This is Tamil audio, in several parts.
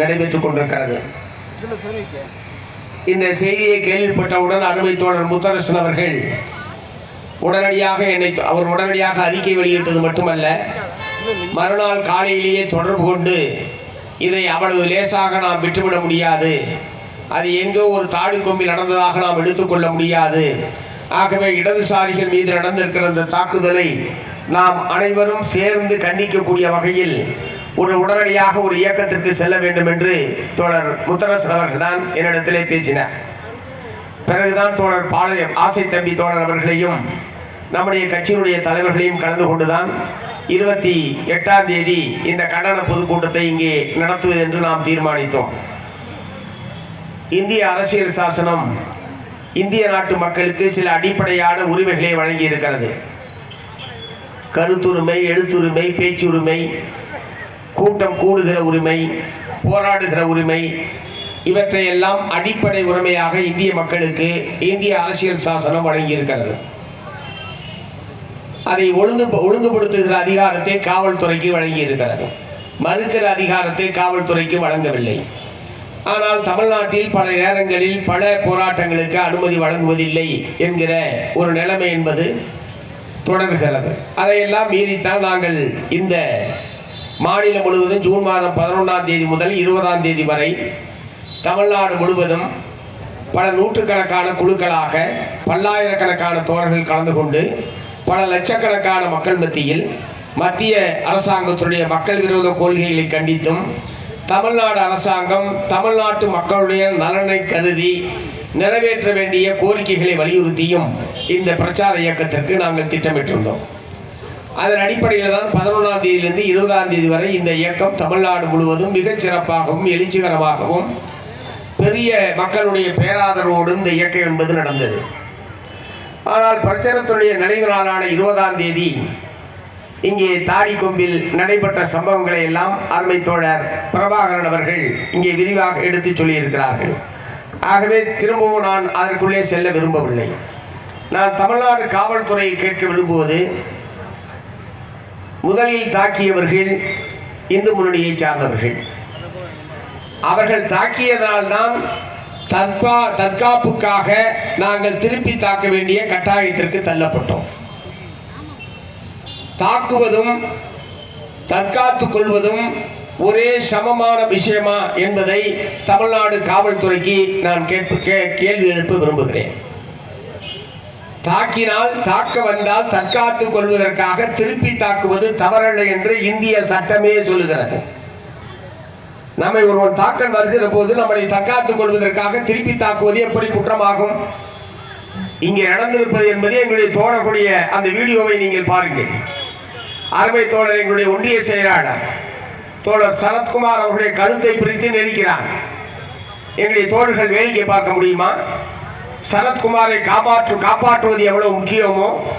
நடைபெற்றுக் கொண்டிருக்கிறது. இந்த செய்தியை கேள்விப்பட்டவுடன் அருமை தோழர் முத்தரசன் அவர்கள் உடனடியாக என்னை அவர் உடனடியாக அறிக்கை வெளியிட்டது மட்டுமல்ல மறுநாள் காலையிலேயே தொடர்பு கொண்டு இதை அவ்வளவு லேசாக நாம் விட்டுவிட முடியாது. அது எங்கோ ஒரு தாடி கொம்பில் நடந்ததாக நாம் எடுத்துக்கொள்ள முடியாது. ஆகவே இடதுசாரிகள் மீது நடந்திருக்கிற அந்த தாக்குதலை நாம் அனைவரும் சேர்ந்து கண்டிக்கக்கூடிய வகையில் ஒரு உடனடியாக ஒரு இயக்கத்திற்கு செல்ல வேண்டும் என்று தோழர் முத்தரசன் அவர்கள் தான் என்னிடத்திலே பேசினார். பிறகுதான் தோழர் பாளையம் ஆசை தம்பி தோழர் அவர்களையும் நம்முடைய கட்சியினுடைய தலைவர்களையும் கலந்து கொண்டுதான் இருபத்தி எட்டாம் தேதி இந்த கண்டன பொதுக்கூட்டத்தை இங்கே நடத்துவது என்று நாம் தீர்மானித்தோம். இந்திய அரசியல் சாசனம் இந்திய நாட்டு மக்களுக்கு சில அடிப்படையான உரிமைகளை வழங்கி இருக்கிறது கருத்துரிமை எழுத்துரிமை பேச்சுரிமை கூட்டம் கூடுகிற உரிமை போராடுகிற உரிமை இவற்றையெல்லாம் அடிப்படை உரிமையாக இந்திய மக்களுக்கு இந்திய அரசியல் சாசனம் வழங்கியிருக்கிறது. அதை ஒழுங்கு ஒழுங்குபடுத்துகிற அதிகாரத்தை காவல்துறைக்கு வழங்கியிருக்கிறது. மறுக்கிற அதிகாரத்தை காவல்துறைக்கு வழங்கவில்லை. ஆனால் தமிழ்நாட்டில் பல நேரங்களில் பல போராட்டங்களுக்கு அனுமதி வழங்குவதில்லை என்கிற ஒரு நிலைமை என்பது தொடர்கிறது. அதையெல்லாம் மீறித்தான் நாங்கள் இந்த மாநிலம் முழுவதும் ஜூன் மாதம் பதினொன்றாம் தேதி முதல் இருபதாம் தேதி வரை தமிழ்நாடு முழுவதும் பல நூற்றுக்கணக்கான குழுக்களாக பல்லாயிரக்கணக்கான தோழர்கள் கலந்து கொண்டு பல லட்சக்கணக்கான மக்கள் மத்தியில் மத்திய அரசாங்கத்துடைய மக்கள் விரோத கொள்கைகளை கண்டித்தும் தமிழ்நாடு அரசாங்கம் தமிழ்நாட்டு மக்களுடைய நலனை கருதி நிறைவேற்ற வேண்டிய கோரிக்கைகளை வலியுறுத்தியும் இந்த பிரச்சார இயக்கத்திற்கு நாங்கள் திட்டமிட்டிருந்தோம். அதன் அடிப்படையில் தான் பதினொன்றாம் தேதியிலிருந்து இருபதாம் தேதி வரை இந்த இயக்கம் தமிழ்நாடு முழுவதும் மிகச் சிறப்பாகவும் எழுச்சிகரமாகவும் பெரிய மக்களுடைய பேராதரவோடு இந்த இயக்கம் என்பது நடந்தது. ஆனால் பிரச்சாரத்துடைய நினைவு நாளான இருபதாம் தேதி இங்கே தாடி கொம்பில் நடைபெற்ற சம்பவங்களை எல்லாம் அருமை தோழர் பிரபாகரன் அவர்கள் இங்கே விரிவாக எடுத்துச் சொல்லியிருக்கிறார்கள். ஆகவே திரும்பவும் நான் அதற்குள்ளே செல்ல விரும்பவில்லை. நான் தமிழ்நாடு காவல்துறையை கேட்க விரும்புவது முதலில் தாக்கியவர்கள் இந்து முன்னணியை சார்ந்தவர்கள். அவர்கள் தாக்கியதனால்தான் தற்பா தற்காப்புக்காக நாங்கள் திருப்பி தாக்க வேண்டிய கட்டாயத்திற்கு தள்ளப்பட்டோம். தாக்குவதும் தற்காத்துக் கொள்வதும் ஒரே சமமான விஷயமா என்பதை தமிழ்நாடு காவல்துறைக்கு நான் கேட்பு கேள்வி எழுப்ப விரும்புகிறேன். தாக்கினால் தாக்க வந்தால் தற்காத்துக் கொள்வதற்காக திருப்பி தாக்குவது தவறல்ல என்று இந்திய சட்டமே சொல்லுகிறது. நம்மை ஒருவன் தாக்கல் வருகிற போது நம்மளை தற்காத்துக் கொள்வதற்காக திருப்பி தாக்குவது எப்படி குற்றமாகும்? இங்கே நடந்திருப்பது என்பது எங்களுடைய தோழக்கூடிய அந்த வீடியோவை நீங்கள் பாருங்கள். அருமை தோழர் எங்களுடைய ஒன்றிய செயலாளர் தோழர் சரத்குமார் அவருடைய கழுத்தை பிரித்து நெரிக்கிறார். எங்களுடைய தோழர்கள் வேடிக்கை பார்க்க முடியுமா? சரத்குமாரை காப்பாற்று காப்பாற்றுவது எவ்வளவு முக்கியமோ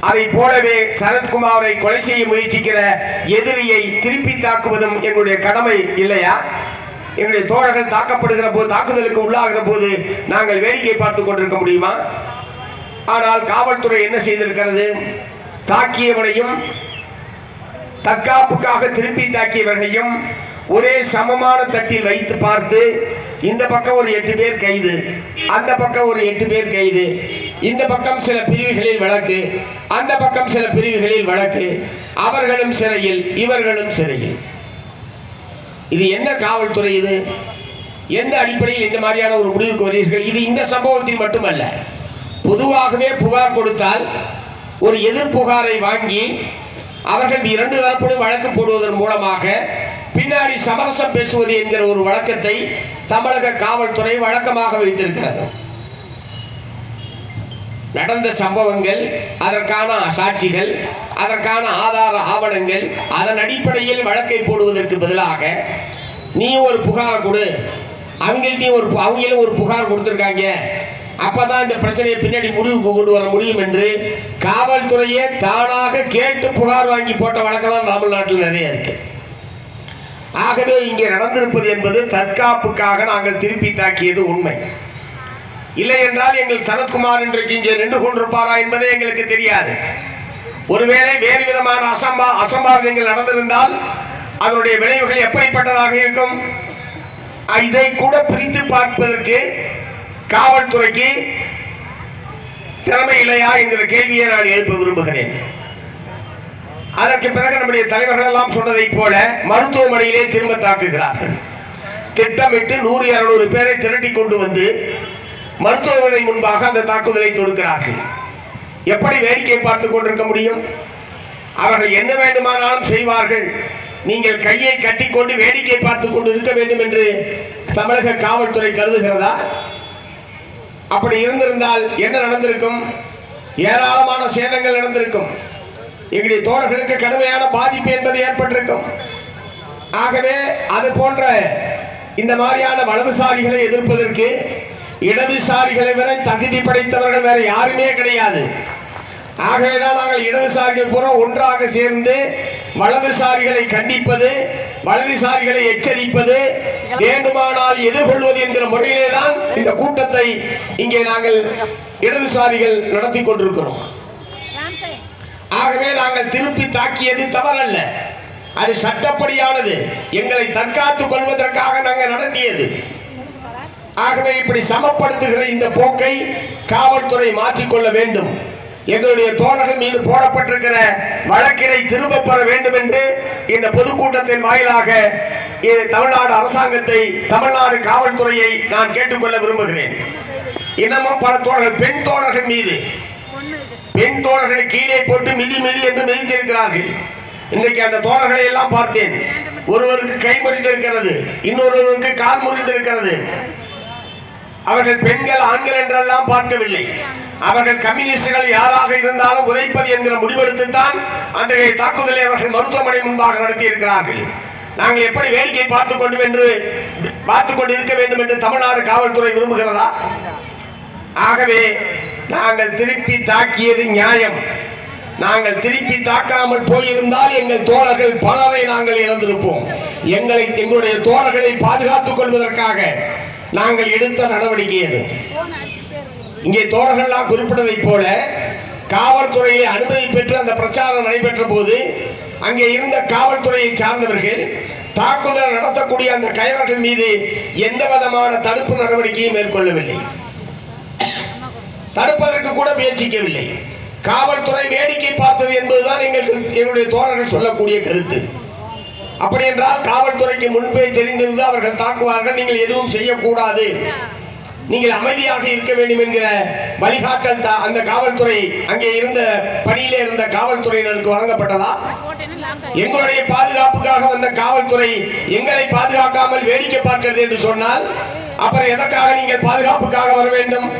அதை போலவே சரத்குமாரை கொலை செய்ய முயற்சிக்கிற எதிரியை திருப்பி தாக்குவதும் எங்களுடைய கடமை இல்லையா? எங்களுடைய தோழர்கள் தாக்கப்படுகிற போது தாக்குதலுக்கு உள்ளாகிற போது நாங்கள் வேடிக்கை பார்த்து கொண்டிருக்க முடியுமா? ஆனால் காவல்துறை என்ன செய்திருக்கிறது? தாக்கியவனையும் தற்காப்புக்காக திருப்பி தாக்கியவர்களையும் ஒரே சமமான தட்டில் வைத்து பார்த்து இந்த பக்கம் ஒரு எட்டு பேர் கைது அந்த பக்கம் ஒரு எட்டு பேர் கைது இந்த பக்கம் சில பிரிவுகளில் வழக்கு அந்த பக்கம் சில பிரிவுகளில் வழக்கு அவர்களும் சிறையில் இவர்களும் சிறையில். இது என்ன காவல்துறை இது? எந்த அடிப்படையில் இந்த மாதிரியான ஒரு முடிவுக்கு வருகிறீர்கள்? இது இந்த சம்பவத்தில் மட்டுமல்ல. பொதுவாகவே புகார் கொடுத்தால் ஒரு எதிர் புகாரை வாங்கி அவர்கள் இரண்டு தரப்படும் வழக்கு போடுவதன் மூலமாக பின்னாடி சமரசம் பேசுவது என்கிற ஒரு வழக்கத்தை தமிழக காவல்துறை வழக்கமாக வைத்திருக்கிறது. நடந்த சம்பவங்கள் அதற்கான சாட்சிகள் அதற்கான ஆதார ஆவணங்கள் அதன் அடிப்படையில் வழக்கை போடுவதற்கு பதிலாக நீ ஒரு புகார் கொடு. அவங்கள்ட்டையும் ஒரு பு- அவங்களும் ஒரு புகார் கொடுத்துருக்காங்க. அப்பதான் இந்த பிரச்சனையை பின்னாடி முடிவுக்கு கொண்டு வர முடியும் என்று காவல்துறையே தானாக கேட்டு புகார் வாங்கி போட்ட வழக்கெல்லாம் தமிழ்நாட்டில் நிறைய இருக்குது ஆகவே இங்கே நடந்திருப்பது என்பது தற்காப்புக்காக நாங்கள் திருப்பி தாக்கியது உண்மை. இல்லை என்றால் எங்கள் சனத்குமார் இன்றைக்கு இங்கே நின்று கொண்டிருப்பாரா என்பதே எங்களுக்கு தெரியாது. ஒருவேளை வேறு விதமான அசம்பா அசம்பாவிதங்கள் நடந்திருந்தால் அதனுடைய விளைவுகள் எப்படிப்பட்டதாக இருக்கும்? இதை கூட பிரித்து பார்ப்பதற்கு காவல்துறைக்கு திறமை இல்லையா என்கிற கேள்வியை நான் எழுப்ப விரும்புகிறேன். அதற்கு பிறகு நம்முடைய தலைவர்கள் எல்லாம் சொன்னதைப் போல மருத்துவமனையிலே திரும்ப தாக்குகிறார்கள். திட்டமிட்டு நூறு இருநூறு பேரை திரட்டி கொண்டு வந்து மருத்துவமனை முன்பாக அந்த தாக்குதலை தொடுக்கிறார்கள். எப்படி வேடிக்கை பார்த்து கொண்டிருக்க முடியும்? அவர்கள் என்ன வேண்டுமானாலும் செய்வார்கள். நீங்கள் கையை கட்டிக்கொண்டு வேடிக்கை பார்த்து கொண்டு இருக்க வேண்டும் என்று தமிழக காவல்துறை கருதுகிறதா? அப்படி இருந்திருந்தால் என்ன நடந்திருக்கும்? ஏராளமான சேதங்கள் நடந்திருக்கும். எங்களுடைய தோழர்களுக்கு கடுமையான பாதிப்பு என்பது ஏற்பட்டிருக்கும். ஆகவே அது போன்ற இந்த மாதிரியான வலதுசாரிகளை எதிர்ப்பதற்கு இடதுசாரிகளை விட தகுதி படைத்தவர்கள் வேற யாருமே கிடையாது. ஆகவேதான் நாங்கள் இடதுசாரிகள் பூரா ஒன்றாக சேர்ந்து வலதுசாரிகளை கண்டிப்பது வலதுசாரிகளை எச்சரிப்பது வேண்டுமானால் எதிர்கொள்வது என்கிற முறையிலே தான் இந்த கூட்டத்தை இங்கே நாங்கள் இடதுசாரிகள் நடத்தி கொண்டிருக்கிறோம். ஆகவே நாங்கள் திருப்பி தாக்கியது தவறல்ல. அது சட்டப்படியானது. எங்களை தற்காத்துக் கொள்வதற்காக நாங்கள் நடத்தியது. ஆகவே இப்படி சமப்படுத்துகிற இந்த போக்கை காவல்துறை மாற்றிக்கொள்ள வேண்டும். எங்களுடைய தோழர்கள் மீது போடப்பட்டிருக்கிற வழக்கினை திரும்ப பெற வேண்டும் என்று இந்த பொதுக்கூட்டத்தின் வாயிலாக தமிழ்நாடு அரசாங்கத்தை தமிழ்நாடு காவல்துறையை நான் கேட்டுக்கொள்ள விரும்புகிறேன். இன்னமும் பல தோழர்கள் பெண் தோழர்கள் மீது பெண் தோழர்களை கீழே போட்டு மிதி மிதி என்று மிதித்திருக்கிறார்கள். இன்றைக்கு அந்த தோழர்களை எல்லாம் பார்த்தேன். ஒருவருக்கு கை முறிந்திருக்கிறது இன்னொருவருக்கு கால் முறிந்திருக்கிறது அவர்கள் பெண்கள் ஆண்கள் என்றெல்லாம் பார்க்கவில்லை. அவர்கள் கம்யூனிஸ்டுகள் யாராக இருந்தாலும் உதைப்பது என்கிற முடிவெடுத்துத்தான் அந்த தாக்குதலை அவர்கள் மருத்துவமனை முன்பாக நடத்தி இருக்கிறார்கள் நாங்கள் எப்படி வேடிக்கை பார்த்து கொண்டு என்று பார்த்து கொண்டு இருக்க வேண்டும் என்று தமிழ்நாடு காவல்துறை விரும்புகிறதா? ஆகவே நாங்கள் திருப்பி தாக்கியது நியாயம். நாங்கள் திருப்பி தாக்காமல் போயிருந்தால் எங்கள் தோழர்கள் பலரை நாங்கள் இழந்திருப்போம். எங்களை எங்களுடைய தோழர்களை பாதுகாத்துக் கொள்வதற்காக நாங்கள் எடுத்த நடவடிக்கை அது இங்கே தோழர்கள்லாம் குறிப்பிட்டதைப் போல காவல்துறையை அனுமதி பெற்று அந்த பிரச்சாரம் நடைபெற்ற போது அங்கே இருந்த காவல்துறையை சார்ந்தவர்கள் தாக்குதல் நடத்தக்கூடிய அந்த கைவர்கள் மீது எந்த விதமான தடுப்பு நடவடிக்கையும் மேற்கொள்ளவில்லை. தடுப்பதற்கு கூட முயற்சிக்கவில்லை. காவல்துறை வேடிக்கை பார்த்தது என்பதுதான் எங்கள் எங்களுடைய தோழர்கள் சொல்லக்கூடிய கருத்து. அப்படி என்றால் காவல்துறைக்கு முன்பே தெரிந்திருந்து அவர்கள் தாக்குவார்கள் நீங்கள் எதுவும் செய்யக்கூடாது. நீங்கள் அமைதியாக இருக்க வேண்டும் என்கிற வழிகாட்டல் தா- அந்த காவல்துறை அங்கே இருந்த பணியிலே இருந்த காவல்துறையினருக்கு வழங்கப்பட்டதா? எங்களுடைய பாதுகாப்புக்காக வந்த காவல்துறை எங்களை பாதுகாக்காமல் வேடிக்கை பார்க்கிறது என்று சொன்னால் அப்புறம் எதற்காக நீங்கள் பாதுகாப்புக்காக வர வேண்டும்?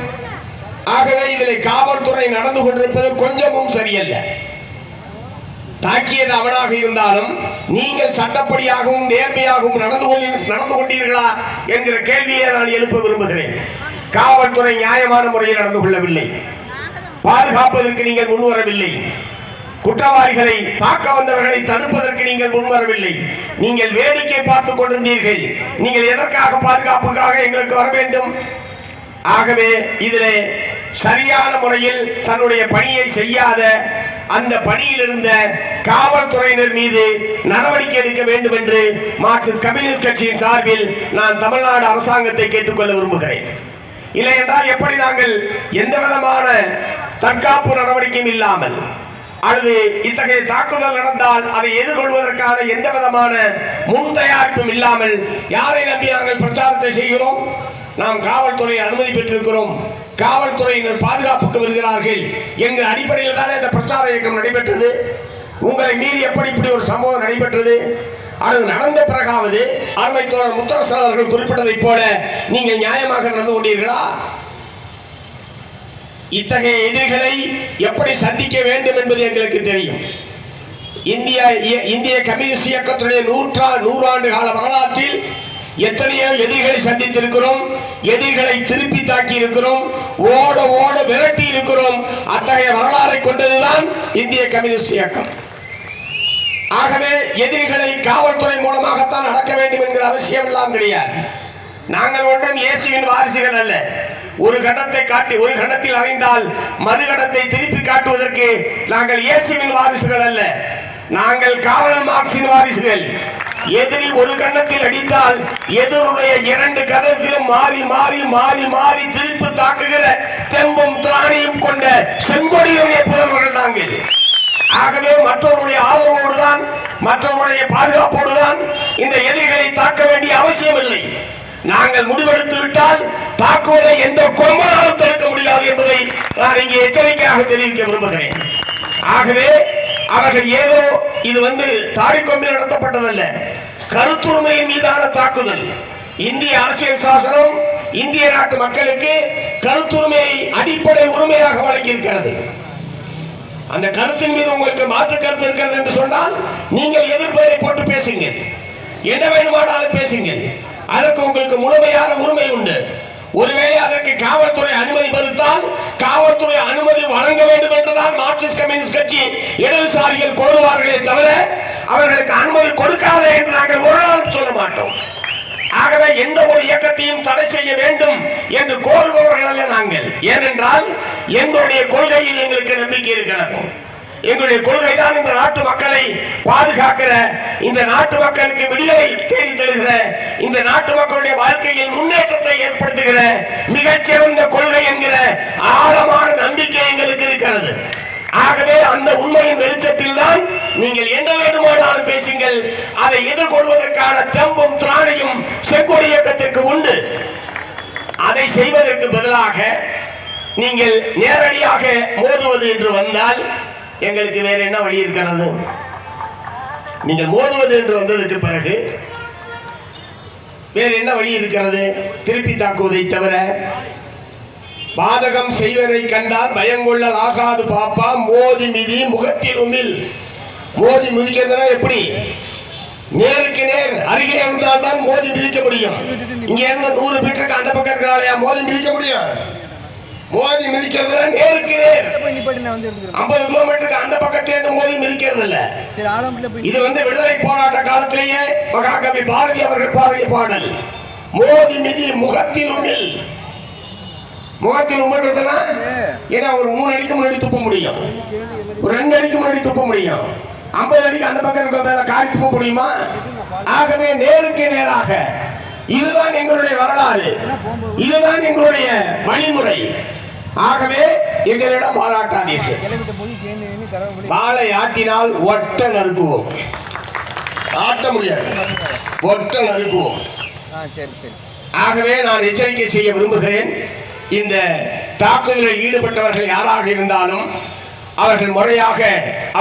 ஆகவே இதில் காவல்துறை நடந்து கொண்டிருப்பது கொஞ்சமும் சரியல்ல. தாக்கியது அவனாக இருந்தாலும் நீங்கள் சட்டப்படியாகவும் நேர்மையாகவும் நடந்து கொள்ளி- நடந்து கொண்டீர்களா என்கிற கேள்வியை நான் எழுப்ப விரும்புகிறேன். காவல்துறை நியாயமான முறையில் நடந்து கொள்ளவில்லை. பாதுகாப்பதற்கு நீங்கள் முன்வரவில்லை குற்றவாளிகளை தாக்க வந்தவர்களை தடுப்பதற்கு நீங்கள் முன்வரவில்லை நீங்கள் வேடிக்கை பார்த்துக் கொண்டிருந்தீர்கள். நீங்கள் எதற்காக பாதுகாப்புக்காக எங்களுக்கு வர வேண்டும்? ஆகவே இதிலே சரியான முறையில் தன்னுடைய பணியை செய்யாத அந்த பணியில் இருந்த காவல்துறையினர் மீது நடவடிக்கை எடுக்க வேண்டும் என்று மார்க்சிஸ்ட் கம்யூனிஸ்ட் கட்சியின் சார்பில் நான் தமிழ்நாடு அரசாங்கத்தை கேட்டுக்கொள்ள விரும்புகிறேன். இல்லை என்றால் எப்படி நாங்கள் எந்த விதமான தற்காப்பு நடவடிக்கையும் இல்லாமல் அல்லது இத்தகைய தாக்குதல் நடந்தால் அதை எதிர்கொள்வதற்கான எந்த விதமான முன் தயாரிப்பும் இல்லாமல் யாரை நம்பி நாங்கள் பிரச்சாரத்தை செய்கிறோம்? நாம் காவல்துறை அனுமதி பெற்றிருக்கிறோம். காவல்துறையினர் பாதுகாப்புக்கு வருகிறார்கள் என்கிற அடிப்படையில் தானே இந்த பிரச்சார இயக்கம் நடைபெற்றது? உங்களை மீறி எப்படி இப்படி ஒரு சம்பவம் நடைபெற்றது? அது நடந்த பிறகாவது அருமை தோழர் முத்தரசன் அவர்கள் குறிப்பிட்டதைப் போல நீங்கள் நியாயமாக நடந்து கொண்டீர்களா? இத்தகைய எதிரிகளை எப்படி சந்திக்க வேண்டும் என்பது எங்களுக்கு தெரியும். இந்திய இய- இந்திய கம்யூனிஸ்ட் இயக்கத்துடைய நூற்றா நூறாண்டு கால வரலாற்றில் எத்தனையோ எதிரிகளை சந்தித்திருக்கிறோம் எதிரிகளை திருப்பி தாக்கி இருக்கிறோம் ஓட ஓட விரட்டி இருக்கிறோம் அத்தகைய வரலாறை கொண்டதுதான் இந்திய கம்யூனிஸ்ட் இயக்கம். ஆகவே எதிரிகளை காவல்துறை மூலமாகத்தான் அடக்க வேண்டும் என்கிற அவசியம் எல்லாம் கிடையாது. நாங்கள் ஒன்றும் இயேசுவின் வாரிசுகள் அல்ல. ஒரு கட்டத்தை காட்டி ஒரு கட்டத்தில் அடைந்தால் மறுகடத்தை திருப்பி காட்டுவதற்கு நாங்கள் இயேசுவின் வாரிசுகள் அல்ல. நாங்கள் காவலர் மார்க்சின் வாரிசுகள். எதிரி ஒரு கன்னத்தில் அடித்தால் எதிருடைய இரண்டு கன்னத்திலும் மாறி மாறி மாறி மாறி திருப்பி தாக்குகிற தெம்பும் திராணியும் கொண்ட செங்கொடியுடைய புதல்வர்கள் நாங்கள் ஆகவே மற்றவருடைய ஆதரவோடு தான் மற்றவருடைய பாதுகாப்போடு தான் இந்த எதிரிகளை தாக்க வேண்டிய அவசியம் இல்லை நாங்கள் முடிவெடுத்து விட்டால் தாக்குவதை எந்த கொம்பனாலும் தடுக்க முடியாது என்பதை நான் இங்கே எச்சரிக்கையாக தெரிவிக்க விரும்புகிறேன். ஆகவே அவர்கள் ஏதோ இது வந்து தாடிக்கொம்பில் நடத்தப்பட்டதல்ல. கருத்துரிமையின் மீதான தாக்குதல். இந்திய அரசியல் சாசனம் இந்திய நாட்டு மக்களுக்கு கருத்துரிமையை அடிப்படை உரிமையாக வழங்கியிருக்கிறது. அந்த கருத்தின் மீது உங்களுக்கு மாற்று கருத்து இருக்கிறது என்று சொன்னால் நீங்கள் எதிர்ப்பதை போட்டு பேசுங்கள். என்ன வேணுமானாலும் பேசுங்கள். அதற்கு உங்களுக்கு முழுமையான உரிமை உண்டு. ஒருவேளை அதற்கு காவல்துறை அனுமதி மறுத்தால் காவல்துறை அனுமதி வழங்க வேண்டும் என்றுதான் மார்க்சிஸ்ட் கம்யூனிஸ்ட் கட்சி இடதுசாரிகள் கோருவார்களே தவிர அவர்களுக்கு அனுமதி கொடுக்காத என்று நாங்கள் ஒரு நாள் சொல்ல மாட்டோம். ஆகவே எந்த ஒரு இயக்கத்தையும் தடை செய்ய வேண்டும் என்று கோருபவர்கள் அல்ல நாங்கள். ஏனென்றால் எங்களுடைய கொள்கையில் எங்களுக்கு நம்பிக்கை இருக்கிறது. எங்களுடைய கொள்கை தான் இந்த நாட்டு மக்களை பாதுகாக்கிற. இந்த நாட்டு மக்களுக்கு விடுதலை தேடி தருகிற. இந்த நாட்டு மக்களுடைய வாழ்க்கையில் முன்னேற்றத்தை ஏற்படுத்துகிற மிகச்சிறந்த கொள்கை என்கிற ஆழமான நம்பிக்கை எங்களுக்கு இருக்கிறது. ஆகவே அந்த உண்மையின் வெளிச்சத்தில் தான் நீங்கள் என்ன வேண்டுமானாலும் பேசுங்கள். அதை எதிர்கொள்வதற்கான தெம்பும் திராணையும் செங்கோடி இயக்கத்திற்கு உண்டு. அதை செய்வதற்கு பதிலாக நீங்கள் நேரடியாக மோதுவது என்று வந்தால் எங்களுக்கு வேற என்ன வழி இருக்கிறது? நீங்கள் மோதுவது என்று வந்ததற்கு பிறகு வேறு என்ன வழி இருக்கிறது? திருப்பி தாக்குவதை தவிர பாதகம் செய்வதை கண்டால் பயங்கொள்ளல் ஆகாது பாப்பா. மோதி மிதி முகத்தில் உமிழ். மோதி மிதிக்கிறதுனா எப்படி? நேருக்கு நேர் அருகே இருந்தால் தான் மோதி மிதிக்க முடியும். இங்க இருந்து நூறு மீட்டருக்கு அந்த பக்கம் இருக்கிறாளையா மோதி மிதிக்க முடியும். மோதி மிதிக்கிறதுனா நேருக்கு நேர் ஐம்பது கிலோமீட்டருக்கு அந்த பக்கத்துல இருந்து மோதி மிதிக்கிறது இல்ல இது வந்து விடுதலை போராட்ட காலத்திலேயே மகாகவி பாரதி அவர்கள் பாடிய பாடல். மோதி மிதி முகத்தில் உமிழ் முகத்தில் உமிழ்றதுன்னா ஏன்னா ஒரு மூணு அடிக்கு முன்னாடி துப்ப முடியும். ஒரு ரெண்டு அடிக்கு முன்னாடி துப்ப முடியும். ஐம்பது அடிக்கு அந்த பக்கம் இருக்க மேல காரி துப்ப முடியுமா? ஆகவே நேருக்கு நேராக. இதுதான் எங்களுடைய வரலாறு. இதுதான் எங்களுடைய வழிமுறை. ஆகவே எங்களிடம் பாராட்டாதீர்கள். கிளம்பிட்ட வாளை ஆட்டினால் ஒட்ட நறுக்குவோம். ஆட்ட முடியாது. ஒட்ட நறுக்குவோம். சரி சரி ஆகவே நான் எச்சரிக்கை செய்ய விரும்புகிறேன். இந்த தாக்குதலில் ஈடுபட்டவர்கள் யாராக இருந்தாலும் அவர்கள் முறையாக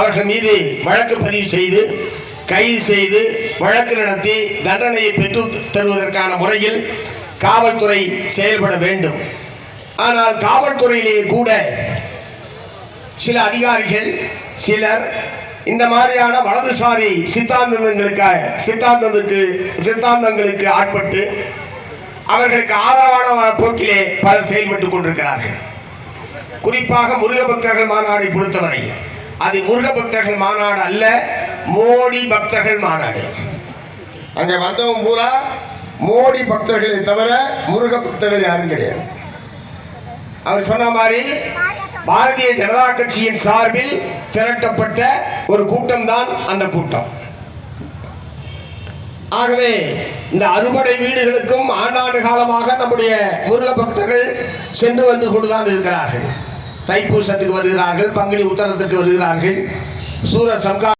அவர்கள் மீது வழக்கு பதிவு செய்து கைது செய்து வழக்கு நடத்தி தண்டனையை பெற்று தருவதற்கான முறையில் காவல்துறை செயல்பட வேண்டும். ஆனால் காவல்துறையிலேயே கூட சில அதிகாரிகள் சிலர் இந்த மாதிரியான வலதுசாரி சித்தாந்தங்களுக்காக சித்தாந்தத்துக்கு சித்தாந்தங்களுக்கு ஆட்பட்டு அவர்களுக்கு ஆதரவான போக்கிலே பலர் செயல்பட்டுக் கொண்டிருக்கிறார்கள். குறிப்பாக முருக பக்தர்கள் மாநாடை பொறுத்தவரை அது முருக பக்தர்கள் மாநாடு அல்ல மோடி பக்தர்கள் மாநாடு. அங்கே வந்தவன் பூரா மோடி பக்தர்களை தவிர முருக பக்தர்கள் யாரும் கிடையாது. அவர் சொன்ன மாதிரி பாரதிய ஜனதா கட்சியின் சார்பில் திரட்டப்பட்ட ஒரு கூட்டம் தான் அந்த கூட்டம். ஆகவே இந்த அறுபடை வீடுகளுக்கும் ஆண்டாண்டு காலமாக நம்முடைய முருக பக்தர்கள் சென்று வந்து கொண்டுதான் இருக்கிறார்கள். தைப்பூசத்துக்கு வருகிறார்கள் பங்குனி உத்தரத்துக்கு வருகிறார்கள். சூர சங்கா